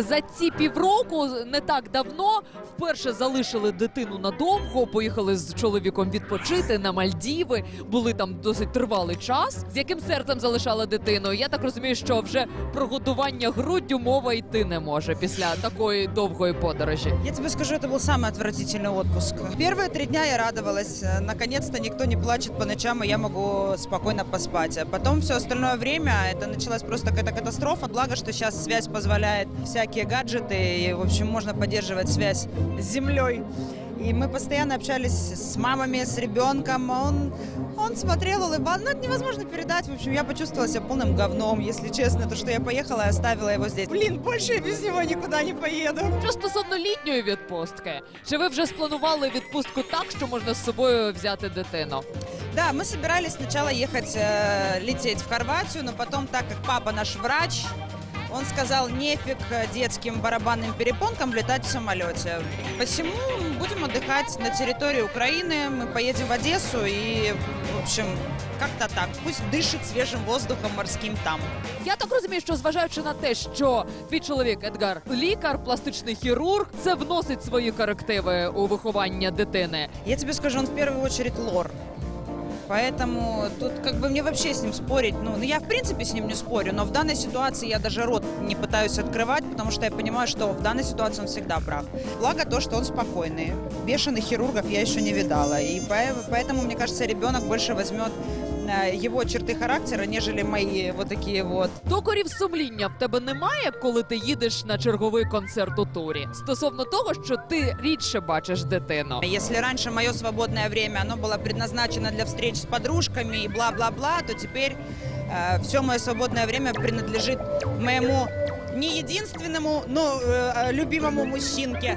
За ці півроку не так давно вперше залишили дитину надовго, поїхали з чоловіком відпочити на Мальдіви, були там досить тривалий час. З яким серцем залишала дитину? Я так розумію, що вже про годування груддю мова йти не може після такої довгої подорожі. Я тебе скажу, это был самый отвратительный отпуск. Первые три дня я радовалась. э, Наконец-то никто не плачет по ночам, и я могу спокойно поспать. А потом все остальное время это началась просто какая-то катастрофа. Благо, что сейчас связь позволяет всякие гаджеты, и, в общем, можно поддерживать связь с землей. И мы постоянно общались с мамами, с ребенком. Он, он смотрел, улыбался. Ну, это невозможно передать. В общем, я почувствовала себя полным говном, если честно, то, что я поехала и оставила его здесь. Блин, больше я без него никуда не поеду. Що стосовно літньої відпустки, чи ви вже спланували відпустку так, що можна з собою взяти дитину? Да, мы собирались сначала ехать, э, лететь в Хорватию, но потом, так как папа наш врач, он сказал, нефиг э, детским барабанным перепонкам летать в самолете. Посему будем отдыхать на территории Украины, мы поедем в Одессу и, в общем, как-то так. Пусть дышит свежим воздухом морским там. Я так розумію, що зважаючи на те, що твій чоловік Едгар лікар, пластичний хірург, це вносить свої корективи у виховання дитини. Я тебе скажу, он в первую очередь лор. Поэтому тут как бы мне вообще с ним спорить, ну, ну, я в принципе с ним не спорю, но в данной ситуации я даже рот не пытаюсь открывать, потому что я понимаю, что в данной ситуации он всегда прав. Благо то, что он спокойный. Бешеных хирургов я еще не видала, и по- поэтому, мне кажется, ребенок больше возьмет э, его черты характера, нежели мои вот такие вот. Докорів сумління в тебе немає, коли ти їдеш на черговий концерт у турі. Стосовно того, що ти рідше бачиш дитину. Если раньше мое свободное время, оно было предназначено для встреч с подружками и бла-бла-бла, то теперь все мое свободное время принадлежит моему не единственному, но э, любимому мужчинке.